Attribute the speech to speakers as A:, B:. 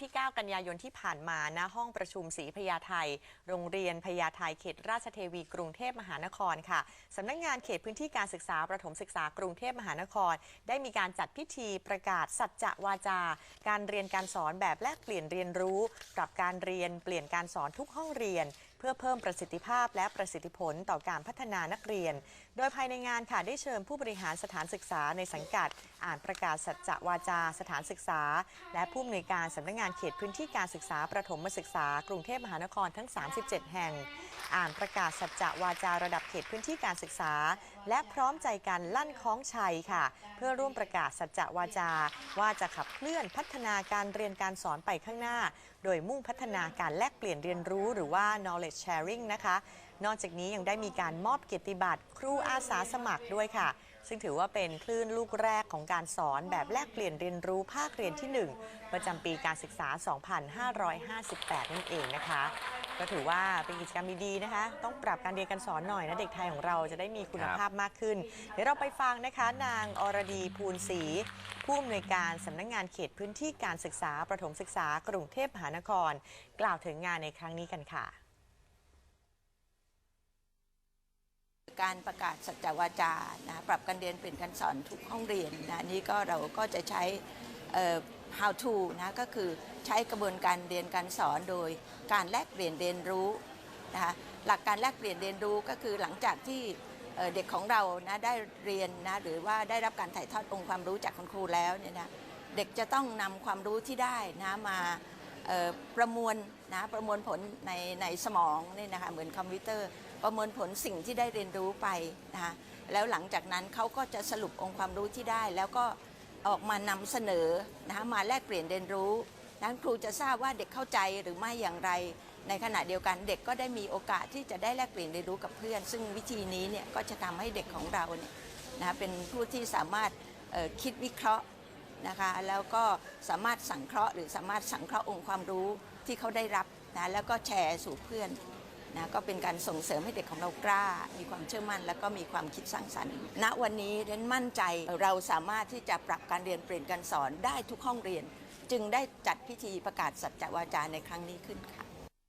A: ที่ 9 กันยายนที่ผ่านมาณห้องประชุมศรีพญาไทโรงเรียนพญาไทเขตราชเทวีกรุงเทพมหานครค่ะสำนักงานเขตพื้นที่การศึกษาประถมศึกษากรุงเทพมหานคร ได้มีการจัดพิธีประกาศสัจจะวาจา การเรียนการสอนแบบแลกเปลี่ยนเรียนรู้ ปรับการเรียนเปลี่ยนการสอนทุกห้องเรียน เพื่อเพิ่มประสิทธิภาพและประสิทธิผลต่อการพัฒนานักเรียน โดยภายในงานค่ะได้เชิญผู้บริหารสถานศึกษาในสังกัด อ่านประกาศสัจจะวาจาสถานศึกษา และผู้อำนวยการสำนักงานเขตพื้นที่การศึกษาประถมศึกษากรุงเทพมหานครทั้ง 37 แห่ง อ่านประกาศสัจจะวาจาระดับเขตพื้นที่การศึกษาและพร้อมใจกันลั่นคล้องชัยค่ะ เพื่อร่วมประกาศสัจจะวาจา ว่าจะขับเคลื่อนพัฒนาการเรียนการสอนไปข้างหน้า โดยมุ่งพัฒนาการแลกเปลี่ยนเรียนรู้หรือว่า knowledge sharing นะคะ นอกจากนี้ยังได้มีการมอบเกียรติบัตรครูอาสาสมัครด้วยค่ะ ซึ่งถือว่าเป็นคลื่นลูกแรกของการสอนแบบแลกเปลี่ยนเรียนรู้ภาคเรียนที่ 1 ประจำปีการศึกษา 2558 นั่นเองนะคะ ก็ถือว่าเป็นกิจกรรมดีๆนะคะ ต้องปรับการเรียนการสอนหน่อยนะเด็กไทยของเราจะได้มีคุณภาพมากขึ้น เดี๋ยวเราไปฟังนะคะ นางอรดีภูลศรีผู้อำนวยการสำนักงานเขตพื้นที่การศึกษาประถมศึกษากรุงเทพมหานคร กล่าวถึงงานในครั้งนี้กันค่ะ
B: การประกาศสัจวาจานะปรับการเรียนเปลี่ยนการสอนทุกห้องเรียนนะนี่ก็เราก็จะใช้ how to นะก็คือใช้กระบวนการเรียนการสอนโดยการแลกเปลี่ยนเรียนรู้นะคะหลักการแลกเปลี่ยนเรียนรู้ก็คือหลังจากที่เด็กของเรานะได้เรียนนะหรือว่าได้รับการถ่ายทอดองค์ความรู้จากคุณครูแล้วเนี่ยนะเด็กจะต้องนำความรู้ที่ได้นะมาประมวลนะประมวลผลในในสมองนี่นะคะเหมือนคอมพิวเตอร์ ประมวลผลสิ่งที่ได้เรียนรู้ไปนะคะแล้วหลังจากนั้นเขาก็จะสรุปองค์ความรู้ที่ได้แล้วก็ ออกมานำเสนอนะคะมาแลกเปลี่ยนเรียนรู้นั้นครูจะทราบว่าเด็กเข้าใจหรือไม่อย่างไร ในขณะเดียวกันเด็กก็ได้มีโอกาสที่จะได้แลกเปลี่ยนเรียนรู้กับเพื่อน ซึ่งวิธีนี้เนี่ยก็จะทำให้เด็กของเราเนี่ยนะคะเป็นผู้ที่สามารถคิดวิเคราะห์นะคะแล้วก็สามารถสังเคราะห์ หรือสามารถสังเคราะห์องค์ความรู้ที่เขาได้รับนะแล้วก็แชร์สู่เพื่อน นะก็เป็นการส่งเสริมให้เด็กของเรากล้า มีความเชื่อมั่น แล้วก็มีความคิดสร้างสรรค์ ณวันนี้เรนมั่นใจเราสามารถที่จะปรับการเรียนเปลี่ยนการสอนได้ทุกห้องเรียน จึงได้จัดพิธีประกาศสัจจวาจาในครั้งนี้ขึ้นค่ะ